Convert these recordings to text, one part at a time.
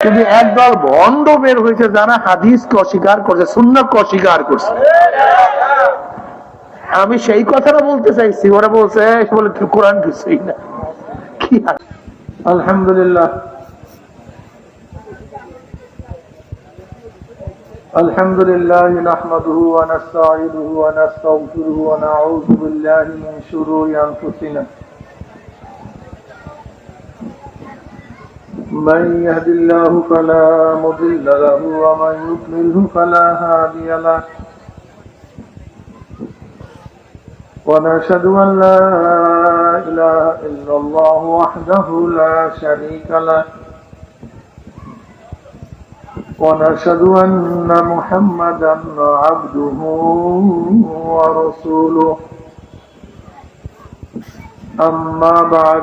কিন্তু একদল ভণ্ড বের হয়েছে যারা হাদিসকে অস্বীকার করছে সুন্নাতকে অস্বীকার করছে আমি সেই কথাটা বলতে চাইছি ওরা বলছে "এই, বলে কি কোরআন কিছুই না কি আর? আলহামদুলিল্লাহ الحمد لله نحمده ونستعينه ونستغفره ونعوذ بالله من شرور أنفسنا من يهد الله فلا مضل له ومن يضلله فلا هادي له. ونشهد أن لا إله إلا الله وحده لا شريك له. ونشهد أن محمدا عبده ورسوله. أما بعد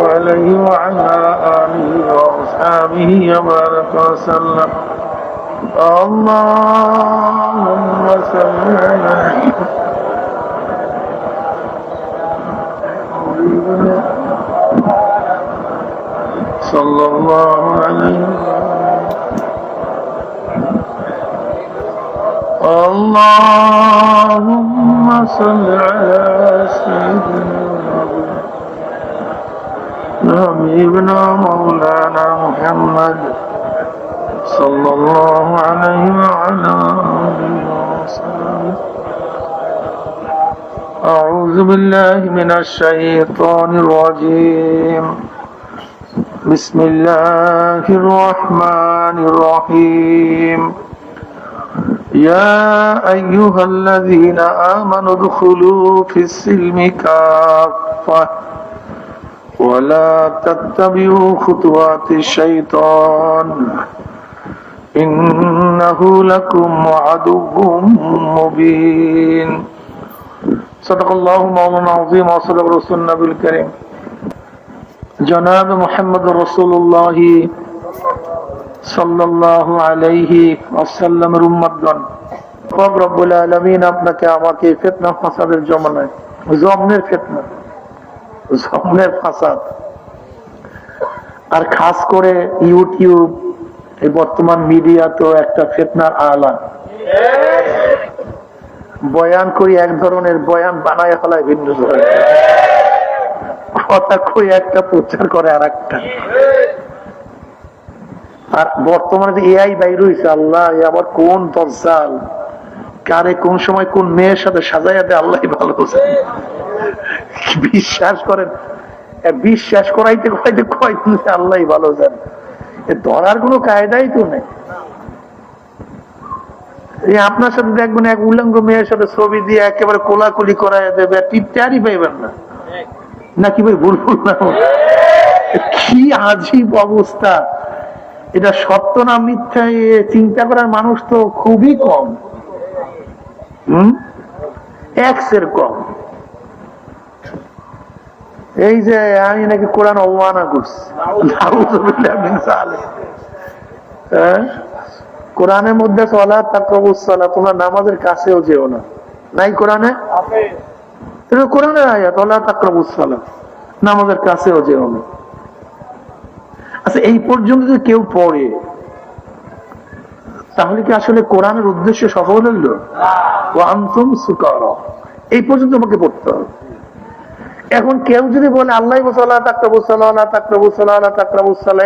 الله عليه وعلى آله وأصحابه وبارك وسلم. اللهم صل حبيبنا صلى الله عليه اللهم صل على سيدنا حبيبنا مولانا محمد صلى الله عليه وعلى آله وصحبه أعوذ بالله من الشيطان الرجيم بسم الله الرحمن الرحيم يا أيها الذين آمنوا ادخلوا في السلم كافة ولا تتبعوا خطوات الشيطان إنه لكم عدو مبين صدق الله مولانا العظيم وصدق رسول النبي الكريم جناب محمد رسول الله সাল্লাল্লাহু আলাইহি ওয়াসাল্লামের উম্মতগণ রব রব্বুল আলামিন আপনাকে আমাকে ফিতনা ফাসাদের জমানায় জমনের ফিতনা জমনের ফাসাদ। আর খাস করে ইউটিউব, এই বর্তমান মিডিয়া তো একটা ফেতনার আলা বয়ান করি এক ধরনের, বয়ান বানায় ফেলায় ভিন্ন কথা কই একটা প্রচার করে আর একটা আর বর্তমানে যে এআই বাইর হয়েছে আল্লাহ আবার কোন দরজাল? কারে কোন সময় কোন মেয়ের সাথে সাজাইয়া দেয় আল্লাহ ভালো। বিশ্বাস করেন। বিশ্বাস করাইতে করাইতে কয়দিন আল্লাহ ভালো যান ধরার কোনো কায়দাই তো নেই। আপনার সাথে দেখবেন এক উল্লঙ্গ মেয়ের সাথে ছবি দিয়ে একেবারে কোলাকুলি করাই দেবে টিপটারই পাইবেন না। নাকি ভাই ভুল ভুল না কি আজীব অবস্থা। এটা সত্য না মিথ্যা চিন্তা করার মানুষ তো খুবই কম। হম? এক্সের কম। এই যে আমি নাকি কোরআন অবমাননা করছি। হ্যাঁ? কোরআনের মধ্যে চলা তাকরবুসলা তোমরা নামাজের কাছেও যেও না। নাই কোরআনে? কোরআনের আয়াত তাকরবুসলা নামাজের কাছেও যেও না। আচ্ছা এই পর্যন্ত যদি কেউ পড়ে, তাহলে কি আসলে কোরআনের উদ্দেশ্য সফল হইল? আন্তম সুকার। এই পর্যন্ত আমাকে পড়তে হবে। এখন কেউ যদি বলে, আল্লাহ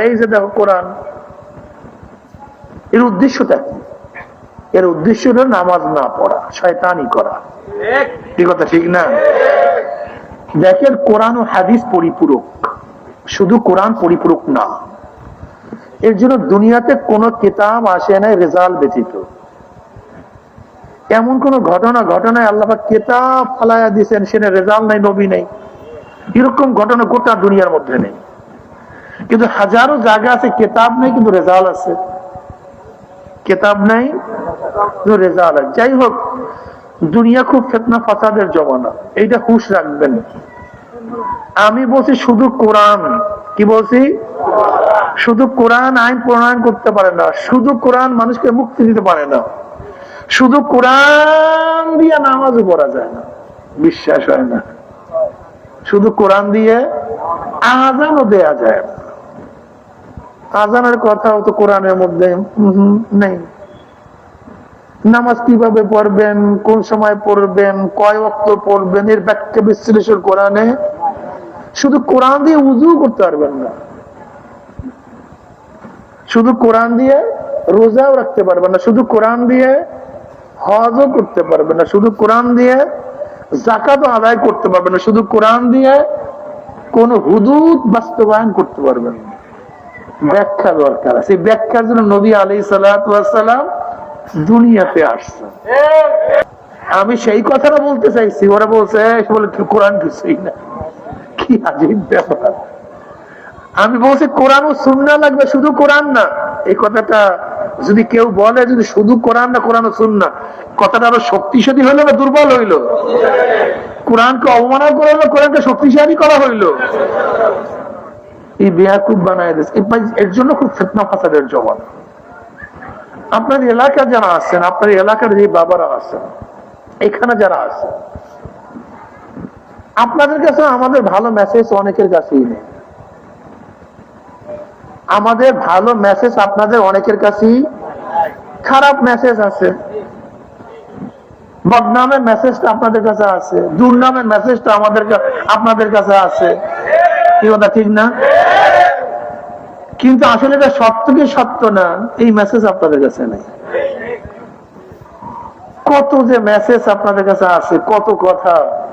এই যে দেখো কোরআন, এর উদ্দেশ্যটা কি? এর উদ্দেশ্য হলো নামাজ না পড়া, শয়তানি করা। ঠিক কথা, ঠিক না? দেখেন, কোরআন ও হাদিস পরিপূরক। শুধু কোরআন পরিপূরক না। এর জন্য দুনিয়াতে কোন কিতাব আসে না রেজাল্ট ব্যতীত। এমন কোন ঘটনা, ঘটনায় আল্লাহ কেতাব ফালাইয়া দিয়েছেন, সেটা রেজাল্ট নাই, নবী নেই। এরকম ঘটনা গোটা দুনিয়ার মধ্যে নেই। কিন্তু হাজারো জায়গা আছে, কেতাব নেই, কিন্তু রেজাল্ট আছে। কেতাব নাই রেজাল্ট আছে। যাই হোক, দুনিয়া খুব ফেতনা ফাসাদের জমানা। এইটা হুশ রাখবেন। আমি বলছি শুধু কোরআন। কি বলছি? শুধু কোরআন আইন প্রণয়ন করতে পারে না। শুধু কোরআন মানুষকে মুক্তি দিতে পারে না। শুধু কোরআন দিয়ে নামাজও পড়া যায় না। বিশ্বাস হয় না। শুধু কোরআন দিয়ে আজানও দেয়া যায়। আজানের কথাও তো কোরআনের মধ্যে নেই। নামাজ কীভাবে পড়বেন, কোন সময় পড়বেন, কয় অক্ত পড়বেন, এর ব্যাখ্যা বিশ্লেষণ কোরআনে শুধু কোরআন দিয়ে উজু করতে পারবেন না। শুধু কোরআন দিয়ে রোজাও রাখতে পারবেন না, শুধু কোরআন দিয়ে হজও করতে পারবেন না, শুধু কোরআন দিয়ে জাকাতও আদায় করতে পারবেন না। শুধু কোরআন দিয়ে কোন হুদুদ বাস্তবায়ন করতে পারবেন না। ব্যাখ্যা দরকার আছে। ব্যাখ্যার জন্য নবী আলী সালাম দুনিয়াতে আসছেন। আমি সেই কথাটা বলতে চাইছি। ওরা বলছে কোরআন কিছুই না। কি আজীব ব্যাপার। আমি বলছি, কোরআন ও সুন্না লাগবে, শুধু কোরআন না। এই কথাটা যদি কেউ বলে যদি শুধু কোরআন না কোরআন সুন্না কথাটা আরও শক্তিশালী হইল না দুর্বল হইল? কোরআনকে অবমাননা করা হলো কোরআনকে শক্তিশালী করা হইল? এই বেয়াকুব বানায় দিয়েছে। এর জন্য খুব ফিতনা ফাসাদের জবান আপনার এলাকা যারা আছেন, আপনার এলাকার যে বাবারা আছেন, এখানে যারা আছেন, আপনাদের কাছে আমাদের ভালো মেসেজ অনেকের কাছেই নেই। আমাদের ভালো মেসেজ আপনাদের অনেকের কাছেই খারাপ মেসেজ আছে। বদনামের মেসেজটা আপনাদের কাছে আছে। দুর্নামের মেসেজটা আমাদের আপনাদের কাছে আছে। কি কথা, ঠিক না? কিন্তু আসলে এটা সত্য কি সত্য না, এই মেসেজ আপনাদের কাছে নেই। কত যে মেসেজ আপনাদের কাছে আছে, কত কথা।